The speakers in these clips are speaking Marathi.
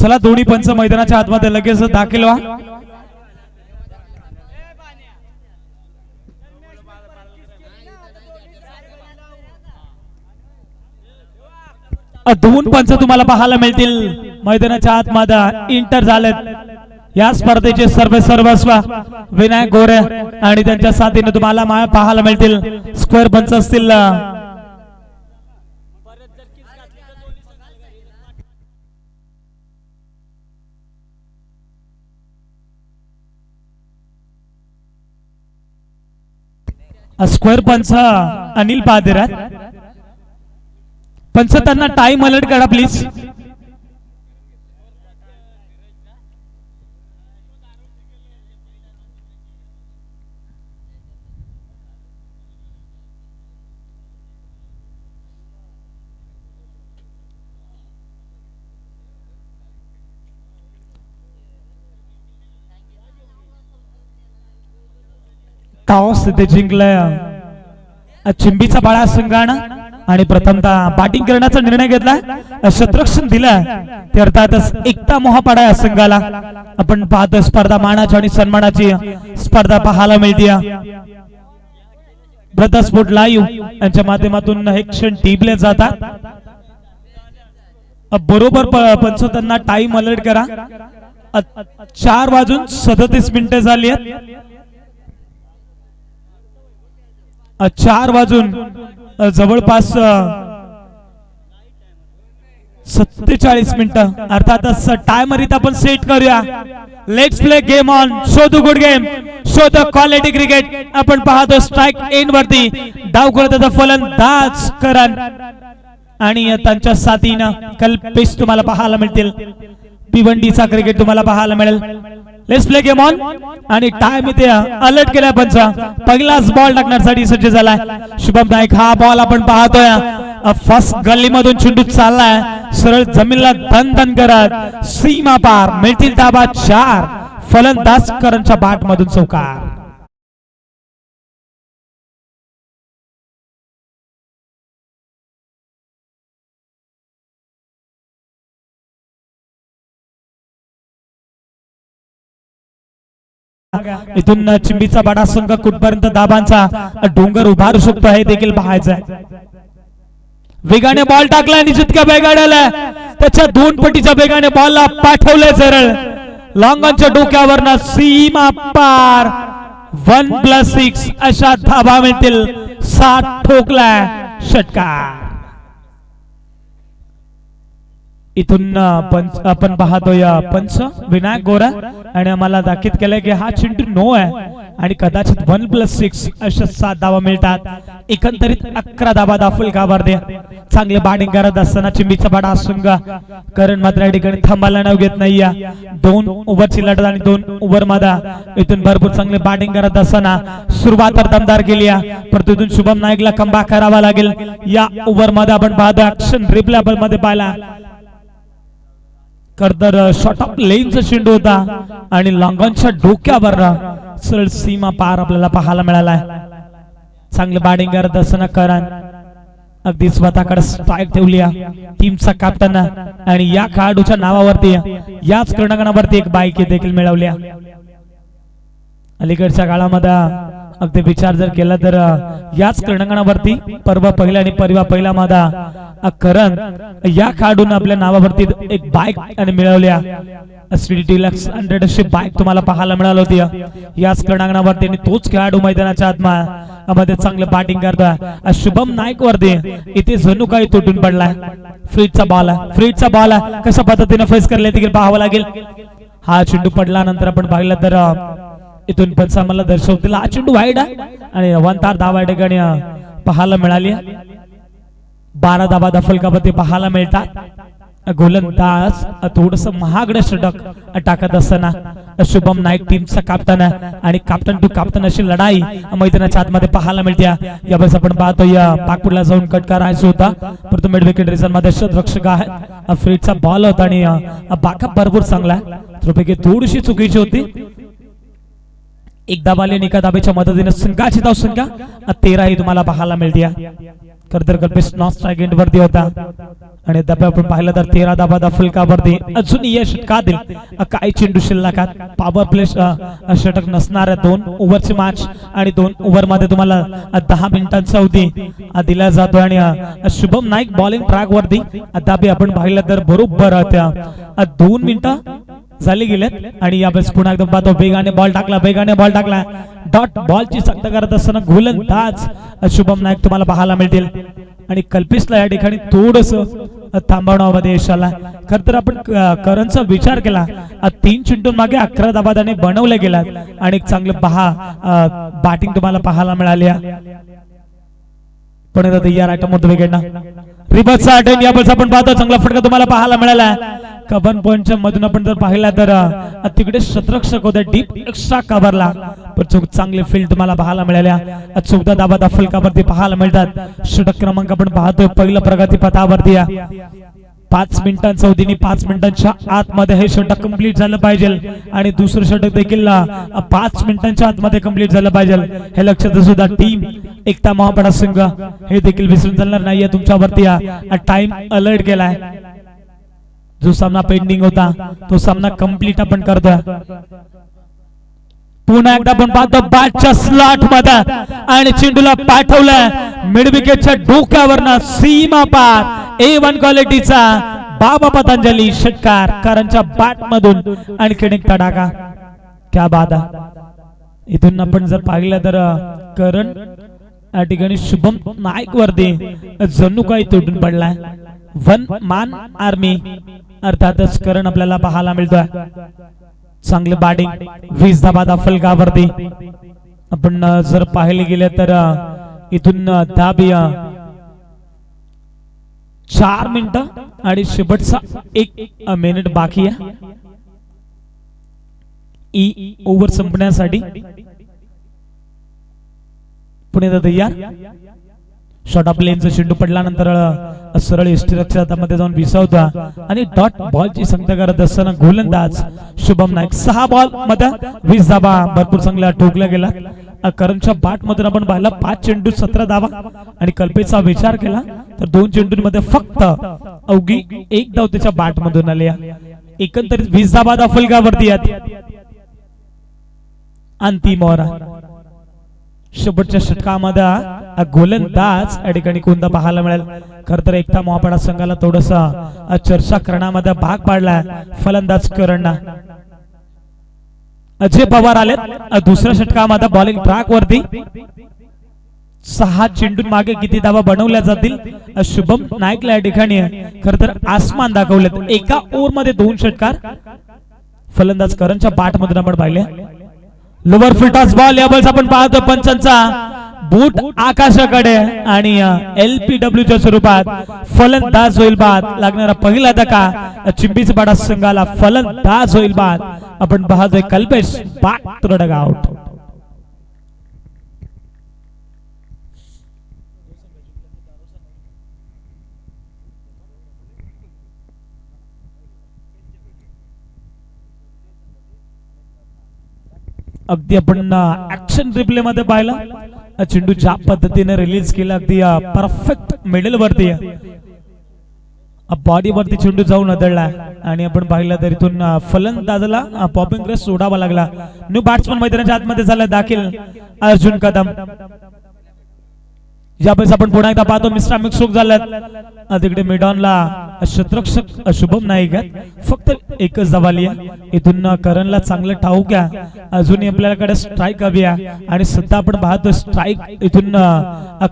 चला दोन्ही पंच मैदानाच्या आतमध्ये लगेच दाखल व्हा. दोन पंच तुम्हाला पाहायला मिळतील. मैदानाच्या आतमध्ये इंटर झालेत. या स्पर्धेचे सर्व सर्वस्व विनायक गोरे आणि त्यांच्या साथीने तुम्हाला पाहायला मिळतील. स्क्वेअर पंच असतील स्क्वेअर पंच अनिल पादेरात. पंच त्यांना टाईम अलर्ट करा प्लीज टॉस ते जिंकलंय. चिंबीचा बाळा संघानं आणि प्रथमतः बॅटिंग करण्याचा निर्णय घेतला शत्रक्षण दिलाय. ते अर्थातच एकता मोहापाडा या संघाला. आपण पाहतो स्पर्धा मानाची आणि सन्मानाची. स्पर्धा पाहायला मिळते ब्रदर स्पोर्ट लाईव्ह यांच्या माध्यमातून हे क्षण टिपले जातात. बरोबर प- पंच त्यांना टाइम अलर्ट करा चार वाजून सदतीस मिनिटं झाली आहेत. चार वाजून जवळपास सत्तेचाळीस मिनिटं. अर्थातच टायमर इथं आपण सेट करूया. Let's play game on show the good game show the quality cricket आपण पाहतो स्ट्राईक एन वरती. डाव करत फलंदाज करण. आणि त्यांच्या साथीनं कल्पेश तुम्हाला पाहायला मिळतील. पिवंडीचा क्रिकेट तुम्हाला पाहायला मिळेल. लेट्स प्ले गेम ऑन आणि टाइम इथे अलर्ट केलाय पंच. पहिलाच बॉल टाकण्यासाठी सज्ज झालाय. शुभम नाईक हा बॉल आपण पाहतोय. फर्स्ट गल्ली मधून चेंडू चाललाय. सरळ जमीनला धन धन करत सीमा पार मिळतील ताबा चार. फलंदाज करंच्या बाट मधून चौकार. इथून चिंबीचा बडा संघ कुठपर्यंत दाबांचा? डोंगर उभारू शकतो हे देखील पाहायचं आहे वेगाने बॉल टाकला आणि जितक्या बेगाड्याला त्याच्या दोन पटीच्या वेगाने बॉलला पाठवलंय सरळ. लॉंगॉनच्या डोक्यावर सीमा पार. वन प्लस सिक्स अशा धाबा मिळतील सात ठोकलाय षटकार. इथून पंच आपण पाहतोय अ, पंच विनायक गोरा. आणि आम्हाला दाखित केलंय की हा चिंटू नो आहे. आणि कदाचित वन प्लस सिक्स अशा सात धावा मिळतात. एकंदरीत अकरा धावा दाखल काबार दे चांगले बॅटिंग करत असताना चिंबीचा बाडा संघ करण मात्र या ठिकाणी थांबायला नाव घेत नाही दोन ओव्हरची लढत आणि दोन ओव्हर मादा. इथून भरपूर चांगले बॅटिंग करत असताना सुरुवात तर दमदार केली आहे. परंतु इथून शुभम नाईकला कंबा करावा लागेल. या ओव्हरमध्ये आपण पाहतो ऍक्शन रिप्लेबलमध्ये पाहिला. कर्दर शॉर्ट ऑफ लेनचा चेंडू होता आणि लॉंगॉनच्या डोक्यावर सरळ सीमा पार आपल्याला पाहायला मिळाला. चांगले बॅटिंग करत असताना करण अगदी स्वतःकडे स्ट्राईक ठेवली. टीमचा कॅप्टन आणि या खेळाडूच्या नावावरती याच कर्णगणावरती एक बाईक देखील मिळवल्या अलीकडच्या काळामध्ये अगदी विचार जर केला तर याच क्रणांगणावरती परवा पहिला आणि परवा पहिला मादा अ, करण या खाडून आपल्या नावावरती एक बाईक आणि मिळवल्या. डी डिलक्स हंड्रेड अशी बाईक तुम्हाला पाहायला मिळाली होती. याच क्रणांगणावरती आणि तोच खेळाडू मैदानाच्या आत्मा मध्ये चांगलं बॅटिंग करतोय. शुभम नाईक वरती इथे जणू काही तुटून पडलाय. फ्रीजचा बॉल आहे. फ्रीजचा बॉल आहे. कशा पद्धतीने फेस करले देखील पाहावं लागेल. हा चेंडू पडल्यानंतर आपण पाहिलं तर इथून पण आम्हाला दर्शवतील. हा चेंडू वाईड आहे. आणि वंतार धावा ठिकाणी पाहायला मिळाली. बारा धाबा दफलकामध्ये पाहायला मिळतात. गोलंदाज थोडस महागड षटक टाकत असताना शुभम नाईक टीमचा कॅप्टन आणि कॅप्टन टू कॅप्टन अशी लढाई मैदानाच्या आतमध्ये पाहायला मिळते यावेळेस आपण पाहतो या पाकपूरला जाऊन कट करायचा होता. परंतु मिड विकेट रिझनमध्ये रक्षक आहेत फ्रीडचा बॉल होता आणि बाका भरपूर चांगला आहे. थोडीशी चुकीची होती. एक दाबाले एका दाबेच्या मदतीने संघाची धावसंख्या तेरा ही तुम्हाला पाहायला मिळते खर तर कल्पेश नॉन स्ट्राईक एंड वरती होता. आणि दब्या आपण पाहिलं तर तेरा धाबा दा फुलकावरती. अजून यश का दिल काय चेंडू शिल्लकात पॉवर प्ले षटक नसणाऱ्या दोन ओव्हरची मॅच आणि दोन ओव्हरमध्ये तुम्हाला दहा मिनिटांचा अवधी दिला जातो आणि शुभम नाईक बॉलिंग ट्रॅक वरती दाबे आपण पाहिलं तर बरोबर त्या. दोन मिनिटं झाले गेलेत आणि यावेळेस पुन्हा एकदा पाहतो वेगाने बॉल टाकला वेगाने बॉल टाकला. डॉट बॉलची सक्त करत असताना गोलंदाज शुभम नाईक तुम्हाला पाहायला मिळतील. आणि कल्पेशला या ठिकाणी थोडस थांबवण्यामध्ये यश आला. खर तर आपण करणचा विचार केला. तीन चेंडून मागे अकरा दाबादाने बनवले गेला आणि एक चांगलं पहा बॅटिंग तुम्हाला पाहायला मिळाली. पण आता यार आयटम होतो विकेटना रिबसचा अटेंड यावेळेस आपण पाहतो चांगला फटका तुम्हाला पाहायला मिळाला. कबन पॉइंटच्या मधून आपण जर पाहिला तर तिकडे शतरक्षक होते डीप एक्स्ट्रा कव्हरला. पण चांगले फील्ड तुम्हाला पाहायला मिळाल्या. चौदा दाबा दाबादा फलकावरती पाहायला मिळतात. षटक क्रमांक आपण पाहतोय पहिलं प्रगती पथावरती पाच मिनिटांचा अवधीने पाच मिनिटांच्या आतमध्ये हे षटक कंप्लीट झालं पाहिजे. आणि दुसरं षटक देखील पाच मिनिटांच्या आतमध्ये कंप्लीट झालं पाहिजे. हे लक्षात असू द्या टीम एकता महापडा संघ हे देखील विसरून चालणार नाहीये तुमच्यावरती टाइम अलर्ट केलाय. जो सामना पेंडिंग होता तो सामना कंप्लीट आपण करतोय. पुन्हा एकदा आपण पाहतो बॅटच्या स्लॉटमध्ये आणि चेंडूला पाठवलाय. मिडविकेटच्या डोक्यावरनं सीमा पार. ए वन क्वालिटीचा बाबा पतंजली षटकार कारणच्या बॅट मधून आणखीन एक तडाखा. क्या बाधा इथून आपण जर पाहिलं तर करण या ठिकाणी शुभम नाईक वरती जणू काही तुटून पडलाय. वन मान आर्मी. अर्थातच करण आपल्याला पाहायला मिळतोय. चांगलं बॅटिंग वीस धाबा फलकावरती आपण जर पाहिले गेले तर इथून अं, चार मिनिट आणि शेवटचा एक मिनिट बाकी आहे. E over संपण्यासाठी. पुणे तयार शॉर्ट ऑफ लेनचा चेंडू पडल्यानंतर सरळ एसटी रक्षामध्ये जाऊन विसावता. आणि डॉट बॉलची संख्या करत असताना गोलंदाज शुभम नाईक. सहा बॉलमध्ये वीस धाबा भरपूर चांगला ठोकला गेला करणच्या बाट मधून आपण पाहिला पाच चेंडू सतरा दावा आणि कल्पेचा विचार केला तर दोन चेंडूंमध्ये फक्त अवघी एक धाव त्याच्या बाट मधून आली एकंदरीत वीस धाबा दाफलगावरती आहेत. अंतिम ओव्हर. शेवटच्या षटकामध्ये गोलंदाज या ठिकाणी कोणता पाहायला मिळेल? खर तर एकदा मोहापाडा संघाला थोडसा चर्चा करण्यामध्ये भाग पाडलाय फलंदाज करणं. अजय पवार आलेत. दुसऱ्या षटकामध्ये बॉलिंग ट्रॅक वरती. सहा चेंडून मागे किती धावा बनवल्या जातील? शुभम नाईकला या ठिकाणी खर तर आसमान दाखवलेत. एका ओव्हरमध्ये दोन षटकार. फलंदाज करणच्या बाट मधून आपण पाहिले. लोवर फिल्टॉस बॉल यावेळेस आपण पाहतो. पंचांचा. बूट आकाशाकडे आणि एल पी डब्ल्यू च्या स्वरूपात फलंदाज होईल बाद. लागणारा पहिला धक्का चिंबीच पाडा संघाला फलंदाज होईल बाद. आपण पाहतोय कल्पेश बाट डग आउट अगदी आपण ऍक्शन रिप्ले मध्ये पाहिलं. अ, चेंडू ज्या पद्धतीने रिलीज केला अगदी परफेक्ट मिडल वरती बॉडी वरती चेंडू जाऊन अदळला आणि आपण पाहिलं तर इथून फलंदाजाला पॉपिंग रेस सोडावा लागला न्यू बॅट्समन मैदानाच्या आतमध्ये झाला दाखील अर्जुन कदम यावेळेस आपण पुन्हा एकदा पाहतो मिस्टर मिक्सुक झाल्यात तिकडे मिडॉनला शत्रक्षक शुभम नाईक आहेत. फक्त एकच दबाली आहे. इथून करणला चांगलं ठाऊक आहे. अजूनही आपल्याकडे स्ट्राईक हवी आहे. आणि सध्या आपण पाहतो स्ट्राईक इथून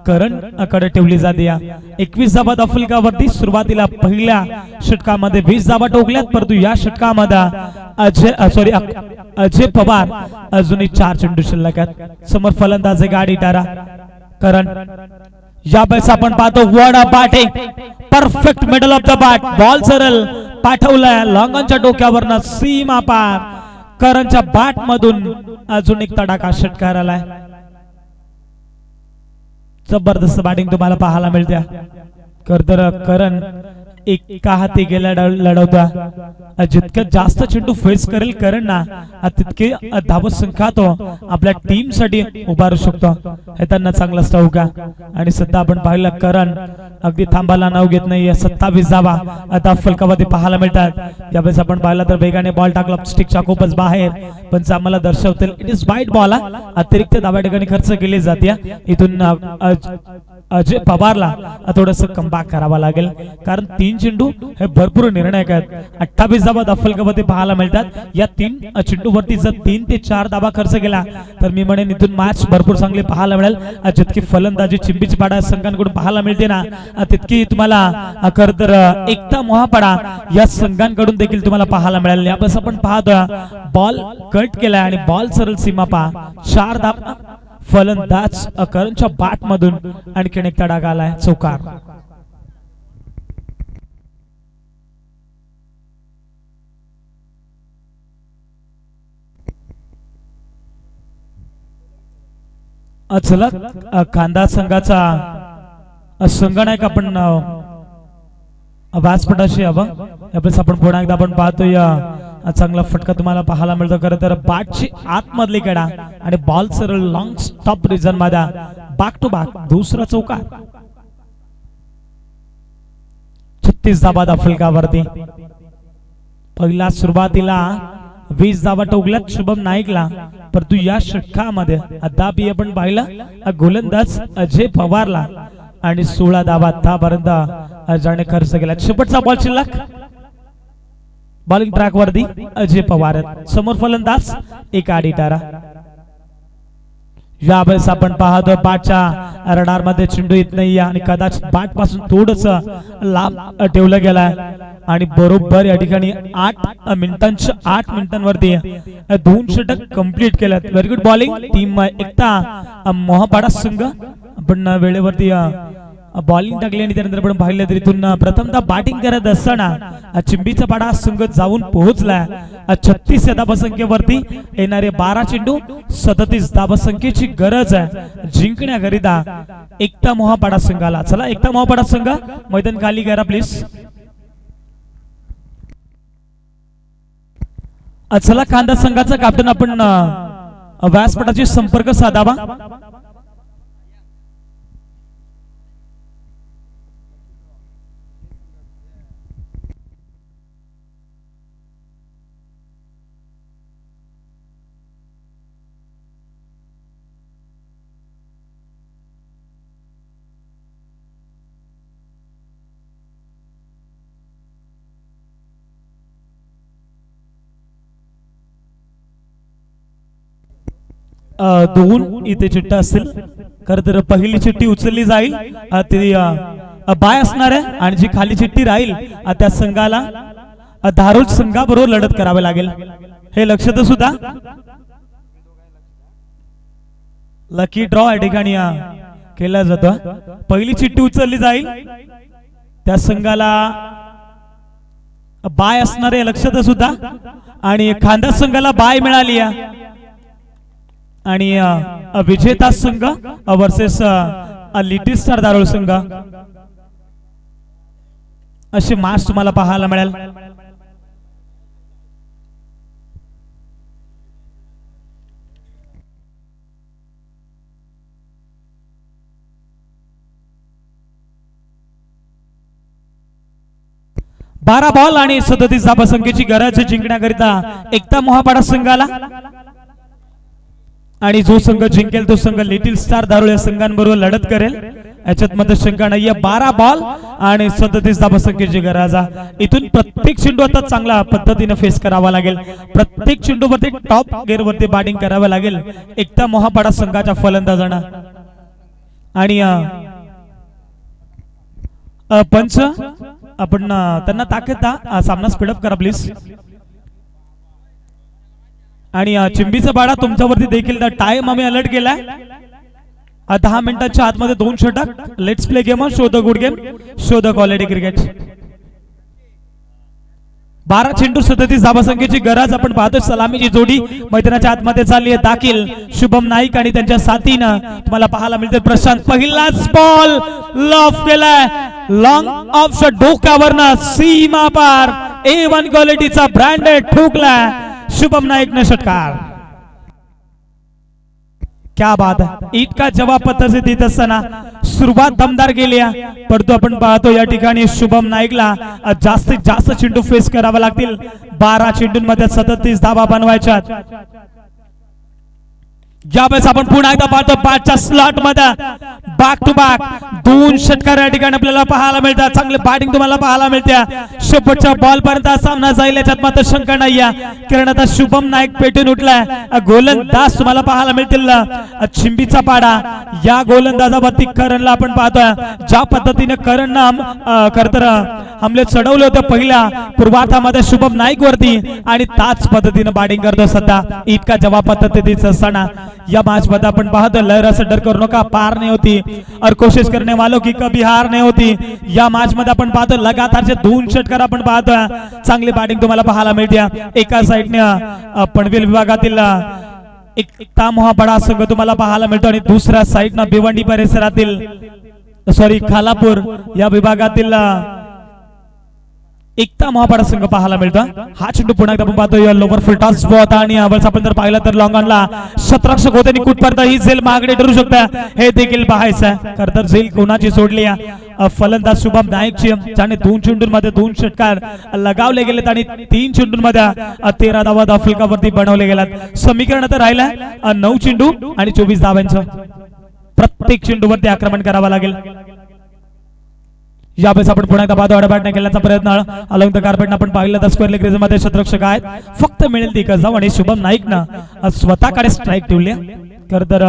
करणकडे ठेवली जाते. एकवीस धाबा अफ्रिकावरती सुरुवातीला पहिल्या षटकामध्ये वीस धाबा टोकल्यात परंतु या षटकामध्ये अजय सॉरी अजय पवार अजूनही चार चेंडू शिल्लक आहेत. समोर फलंदाज आहे गाडी टारा. करण यावेळेस आपण पाहतो वड batting perfect middle of the bat ball सरळ पाठवलाय. लॉंगनच्या डोक्यावरनं सीमा पार करणच्या बॅट मधून अजून एक तडाखा षटकार आलाय जबरदस्त बॅटिंग तुम्हाला पाहायला मिळते. कर तर करण एका हाती गेला लढवता. जितकं जास्त चेंडू फेस करेल करण ना तितके धावत संख्या तो हो. आपल्या टीमसाठी उभारू शकतो. हे त्यांना चांगला ठाऊक हो का? आणि सध्या आपण पाहिलं करण अगदी थांबायला नाव घेत नाही सत्तावीस धावा आता फलकामध्ये पाहायला मिळतात. यावेळेस आपण पाहिला तर वेगाने बॉल टाकला स्टिकच्या खूपच बाहेर. पण आम्हाला दर्शवतील इट इज वाईट बॉल अतिरिक्त धावा ठिकाणी खर्च केली जाते इथून अजय पवारला थोडस कमबॅक करावा लागेल. कारण तीन चेंडू हे भरपूर निर्णायक आहेत. अठ्ठावीस धाबा दफलकामध्ये पाहायला मिळतात. या तीन चेंडूवरती जर तीन ते चार धाबा खर्च केला तर मी म्हणेन इथून मॅच भरपूर चांगली पाहायला मिळेल. जितकी फलंदाजी चिंबीची पाडा संघांकडून पाहायला मिळते ना तितकी तुम्हाला खर तर एकता मोहापाडा या संघांकडून देखील तुम्हाला पाहायला मिळेल. यापासून आपण पाहतो बॉल कट केलाय आणि बॉल सरळ सीमा पहा. चार धाबा फलंदाज अकरणच्या बाट मधून आणखीन एक तडाग आलाय चौकार. अचलक कांदा संघाचा संगणक आपण अ, व्यासपटाशी हवं आपण पुन्हा एकदा आपण पाहतोय या चांगला फटका तुम्हाला पाहायला मिळतो खरं तर. बाटची आतमधली कडा आणि बॉल सरळ लॉंग स्टॉप रिझनमध्ये. बॅक टू बॅक दुसरा चौका छत्तीस धाबा फलकावरती पहिला सुरुवातीला वीस धाबा टोकल्यात शुभम नाईकला. परंतु या षटकामध्ये अद्याप आपण पाहिलं गोलंदाज अजय पवारला. आणि सोळा धाबा आतापर्यंत जाणे खर्च केला शेवटचा बॉल शिल्लक. बॉलिंग ट्रॅक वरती अजय पवार समोर फलंदाज एक आडिटारा यावेळेस आपण पाहतो बाटच्या रडारमध्ये चेंडू येत नाही आणि कदाचित बाटपासून थोडस लांब ठेवलं गेलाय. आणि बरोबर या ठिकाणी आठ मिनिटांच्या आठ मिनिटांवरती दोन षटक कंप्लीट केल्यात. Very good bowling team Ekta. Mohpada संघ. आपण वेळेवरती बॉलिंग टाकली आणि त्यानंतर आपण पाहिलं तर इथून प्रथमतः बॅटिंग करत असताना चिंबीचा पाडा सुंगत जाऊन पोहोचलाय छत्तीस या धाबसंख्येवरती येणारे बारा चेंडू सदतीस धाबसंख्येची गरज आहे. जिंकण्याकरिता एकता मोहापाडा संघाला. चला एकता मोहापाडा संघ मैदान खाली करा प्लीज चला कांदा संघाचा कॅप्टन आपण व्यासपटाशी संपर्क साधावा. दोन इथे चिट्टा असतील. खर तर पहिली चिठ्ठी उचलली जाईल. ती बाय असणार आहे आणि जी खाली चिठ्ठी राहील त्या संघाला धारूच संघाबरोबर लढत करावे लागेल. हे लक्षात सुद्धा. लकी ड्रॉ या ठिकाणी केला जातो. पहिली चिठ्ठी उचलली जाईल. त्या संघाला बाय असणार आहे लक्षात सुद्धा. आणि खांदा संघाला बाय मिळाली आहे. आणि विजेता संघ वर्सेस लिटिल स्टार दारुळ संघ. असे मास तुम्हाला पाहायला मिळेल. बारा बॉल आणि सदतीस धाबसंख्येची गरज जिंकण्याकरिता एकता मोहापाडा संघाला. आणि जो संघ जिंकेल तो संघ लिटिल स्टार दारुळ या संघांबरोबर लढत करेल. याच्यात मध्ये शंका नाहीये. बारा बॉल आणि सदतीस धाबसंख्येची गरज आहे. इथून प्रत्येक चेंडू आता चांगल्या पद्धतीने फेस करावा लागेल. प्रत्येक चेंडूवरती टॉप गेअर वरती बॅटिंग करावं लागेल. एकता मोहापाडा संघाच्या फलंदाजांना. आणि पंच आपण त्यांना ताकद सामना स्पीडअप करा प्लीज आणि चिंबीचा बाडा तुमच्यावरती देखील टाइम आम्ही अलर्ट केलाय. दहा मिनिटांच्या आतमध्ये दोन षटक. Let's play game show the good game show the quality cricket बारा चेंडू सदतीस धाबासंख्येची गरज आपण पाहतोय. सलामीची जोडी मैदानाच्या आतमध्ये चालली आहे. दाखील शुभम नाईक आणि त्यांच्या साथीनं तुम्हाला पाहायला मिळते प्रशांत पहिलाच बॉल लॉफ केलाय. लॉंग ऑफ डोक्यावरनं सीमा पार. ए वन क्वालिटीचा ब्रँडेड ठोकला शुभम नाईकने षटकार. क्या बात है? इतका जवाब पद्धती देत असताना सुरुवात दमदार गेली परंतु आपण पाहतो या ठिकाणी शुभम नाईकला जास्तीत जास्त चेंडू फेस करावा लागतील. बारा चेंडूंमध्ये सदतीस धावा बनवायच्या ज्यावेळेस आपण पुन्हा एकदा पाहतो पाचच्या स्लॉटमध्ये. बॅक टू बॅक दोन षटकार या ठिकाणी आपल्याला पाहायला मिळतात. चांगले बॅटिंग तुम्हाला पाहायला मिळते. शेवटच्या बॉल पर्यंत सामना जाईल. याच्यात मात्र शंका नाहीये. कारण आता शुभम नाईक पेटून उठलाय. गोलंदाज तुम्हाला पाहायला मिळतील. चिंबीचा पाडा. या गोलंदाजावरती करणला आपण पाहतोय. ज्या पद्धतीने करण खर तर हमले चढवले होते पहिल्या पूर्वार्थामध्ये शुभम नाईक वरती आणि त्याच पद्धतीने बॅटिंग करतो सध्या. इतका जवाब पद्धतीचा सणा. या मैच मध्ये आपण पाहतो लहरा से डर करू नका पार नाही होती. और कोशिश करने वालों की कभी हार नाही होती. या मॅच मध्ये आपण पाहतो लगातारचे दोन षटकार आपण पाहतो चांगली बॅटिंग तुम्हाला पाहायला मिळते एका साईडने पनवेल विभागातील एक तामोहा बडा संघ तुम्हाला पाहायला मिळतो आणि दुसऱ्या साईडनं भिवंडी परिसरातील सॉरी खालापूर या विभागातील एकता महापाडा संघ पाहायला मिळतो. हा चेंडू पुन्हा एकदा आपण पाहतो लोवर फुल टॉस होता आणि यावेळेस आपण जर पाहिलं तर लॉंगॉनला शतरक्षक होते आणि कुठपर्यंत ही झेल मागडे ठरू शकता? हे देखील पाहायचं आहे खर तर झेल कोणाची सोडली? फलंदाज शुभम नाईकची. ज्याने दोन चेंडूंमध्ये दोन षटकार लगावले गेलेत आणि तीन चेंडूंमध्ये तेरा धावा दाफलकावरती बनवले गेलात. समीकरण तर राहिलं नऊ चेंडू आणि चोवीस धाव्यांचं प्रत्येक चेंडूवरती आक्रमण करावं लागेल. यावेळेस आपण पुन्हा एकदा पाहतो अडबॅटने केल्याचा प्रयत्न अलंग द कार्पेट आपण पाहिलं तर स्क्वेअर लेगमध्ये शतरक्षक आहेत. फक्त मिळेल ती जाऊ आणि शुभम नाईक ना स्वतःकडे स्ट्राईक ठेवली. खर तर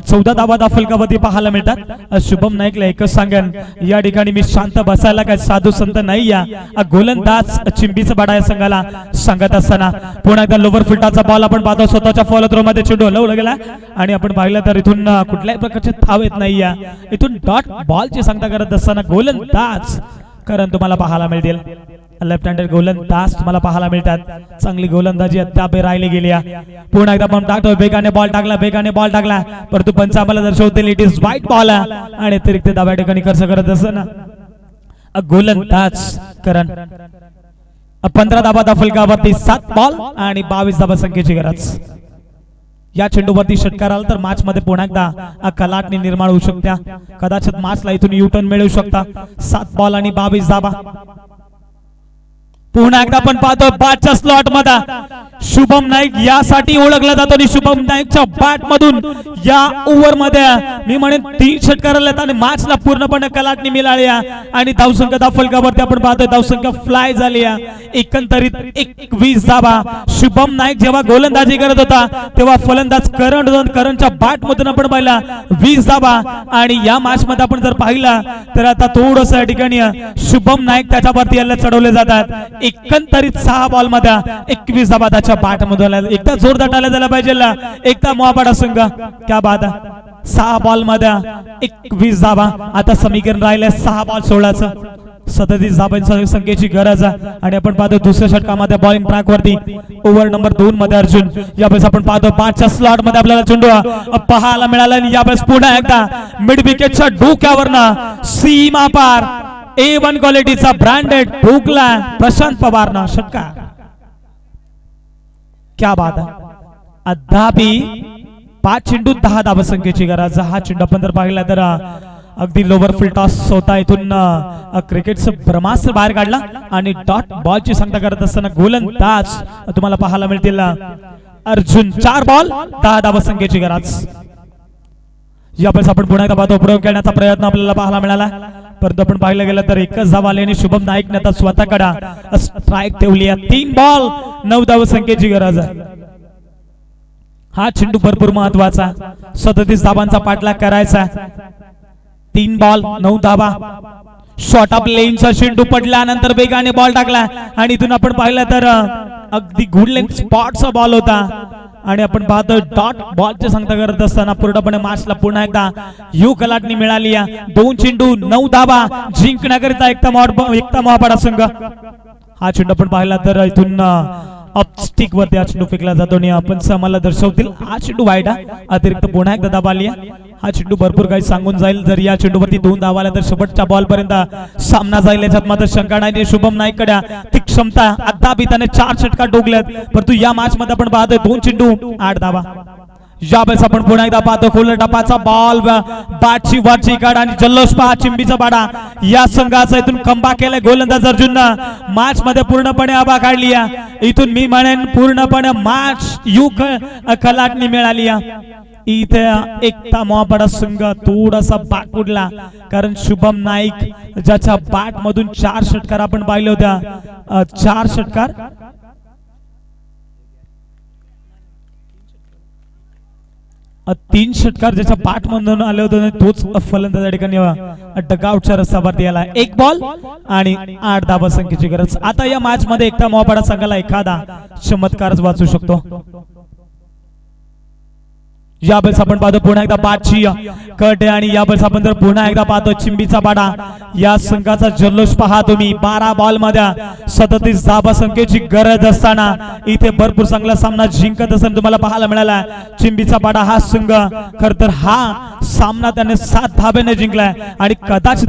चौदा धावा दाफलकावरती पाहायला मिळतात. शुभम नाईकला एकच सांगेन या ठिकाणी मी शांत बसायला काय साधू संत नाही या. गोलंदाज चिंबीचा बाडा या संघाला सांगत असताना पुन्हा एकदा लोवर फिल्टाचा बॉल आपण पाहतो. स्वतःच्या फॉलो थ्रो मध्ये चेंडू हलवला गेला. आणि आपण पाहिलं तर इथून कुठल्याही प्रकारचे थाव येत नाही या. इथून डॉट बॉलची सांगता करत असताना गोलंदाज कारण तुम्हाला पाहायला मिळतील. लेफ्ट हँडेड गोलंदाज तुम्हाला पाहायला मिळतात. चांगली गोलंदाजी अद्याप राहिली गेली आहे. पुन्हा एकदा पण टाकतो बेगाने बॉल टाकला बेगाने बॉल टाकला. परंतु पंच आम्हाला दर्शवतील इट इज वाईट बॉल आणि अतिरिक्त दाब्या ठिकाणी खर्च करत असत ना गोलंदाज करण. पंधरा धाबा दाफलकावरती सात बॉल आणि बावीस दाबा संख्येची गरज. या चेंडूवरती षटकार आला तर मॅच मध्ये पुन्हा एकदा कलाटणी निर्माण होऊ शकत्या. कदाचित मॅचला इथून युटर्न मिळू शकता. सात बॉल आणि बावीस दाबा. पुन्हा एकदा आपण पाहतो बॅटच्या स्लॉटमध्ये शुभम नाईक यासाठी ओळखला जातो आणि शुभम नाईकच्या बॅट मधून या ओव्हरमध्ये मी म्हणेन तीन षटकाराला आलेत आणि मॅचला पूर्णपणे कलाटणी मिळाली आणि धावसंख्या दाफलकावरती आपण पाहतोय धावसंख्या फ्लाय झाली एकंदरीत एकवीस धाबा शुभम नाईक जेव्हा गोलंदाजी करत होता तेव्हा फलंदाज करण करणच्या बॅट मधून आपण पाहिला. वीस धाबा आणि या मॅच मध्ये आपण जर पाहिला तर आता थोडस या ठिकाणी शुभम नाईक त्याच्यावरती याला चढवले जातात. एकंदरीत सहा बॉलमध्ये एकवीस धाबादाच्या त्याच्या मधून आल्या. एकदा जोरदार टाळ्या झाला पाहिजे एकदा मोहापाडा संघ. क्या बाधा सहा बॉलमध्ये एकवीस धाबा आता समीकरण राहिले सहा बॉल सोळाचं सदतीस धाबांच्या संख्येची गरज आहे. आणि आपण पाहतो दुसऱ्या षटकामध्ये बॉलिंग ट्रॅक वरती ओव्हर नंबर दोन मध्ये अर्जुन. यावेळेस आपण पाहतो पाचच्या स्लॉटमध्ये आपल्याला चेंडू पाहायला मिळाला. आणि यावेळेस पुन्हा एकदा मिड विकेटच्या डोक्यावरनं सीमा पार. ए वन क्वालिटीचा ब्रँडेड ठोकला प्रशांत पवारनं षटकार क्या बात आहे अद्यापी पाच चेंडू दहा धावसंख्येची गरज हा चेंडू आपण जर पाहिला तर अगदी लोवर फुल टॉस होता इथून क्रिकेटचं ब्रह्मास्त्र बाहेर काढला आणि डॉट बॉलची सांगता करत असताना गोलंदाज तुम्हाला पाहायला मिळतील अर्जुन चार बॉल दहा धावसंख्येची गरज. यावेळेस आपण पुन्हा एकदा पाहतो प्रयोग करण्याचा प्रयत्न आपल्याला पाहायला मिळाला. परंतु आपण पाहिलं गेलं तर एकच धाव आल्याने शुभम शुभम नाईकने आता स्वतःकडा स्ट्राईक ठेवली आहे. तीन बॉल नऊ धाव संख्येची गरज आहे. हा चेंडू भरपूर महत्त्वाचा. सदतीस धाबांचा पाठलाग करायचा तीन बॉल नऊ धाबा शॉर्ट ऑफ लेनचा चेंडू पडल्यानंतर वेगाने बॉल टाकला. आणि इथून आपण पाहिलं तर अगदी गुड लेन स्पॉटचा बॉल होता. आणि आपण पाहतो डॉट बॉलचे सांगता करत असताना पूर्णपणे मार्चला पुन्हा एकदा यू कलाटणी मिळाली दोन चेंडू नऊ धाबा जिंकण्याकरिता एकता एकता महापाडा संघ. हा चेंडू आपण पाहिला तर इथून स्टिक वरती हा चेंडू फेकला जातो आणि आपण समाला दर्शवतील. हा चेंडू वाईट अतिरिक्त पुन्हा एकदा दाबा आली हा चेंडू भरपूर काही सांगून जाईल. जर या चेंडूवरती दोन धावा आल्या तर शेवटच्या बॉल पर्यंत सामना जाईल. याच्यात मात्र शंका नाही. शुभम नाईककडे क्षमता आता बी त्याने चार षटकार डोकल्यात परंतु या मॅच मध्ये आपण पाहतोय दोन चेंडू आठ धावा. यावेळेस आपण पुन्हा एकदा पाहतो खोल टपाचा बॉल बाटची वरची काढ आणि जल्लोष पहा चिंबीचा बाडा. या संघाचा इथून कंबा केलाय गोलंदाज अर्जुन मॅच मध्ये पूर्णपणे आबा काढली इथून मी म्हणेन पूर्णपणे मॅच युग कलाटणी मिळाली इथे एकता मोहापाडा संघ थोडासा बाट उडला कारण शुभम नाईक ज्याच्या बाट मधून चार षटकार आपण पाहिले होत्या. चार षटकार. तीन षटकार ज्याच्या पाठ मधून आले होते तोच फलंदाज या ठिकाणी डगावच्या रस्त्यावरती आला. एक बॉल आणि आठ धाबा संख्येची गरज. आता या मॅच मध्ये एकटा मोहापाडा संघाला एखादा चमत्कारच वाचू शकतो. या बस आपण पाहतो पुन्हा एकदा बादची कट आहे आणि बस आपण जर पुन्हा एकदा पाहतो चिंबीचा पाडा. या संघाचा जल्लोष पहा तुम्ही. बारा बॉलमध्ये सदतीस धाबा संख्येची गरज असताना इथे भरपूर चांगला सामना जिंकत असताना तुम्हाला पाहायला मिळाला. चिंबीचा पाडा हा संघ. खर तर हा सामना त्याने सात धाब्याने जिंकलाय. आणि कदाचित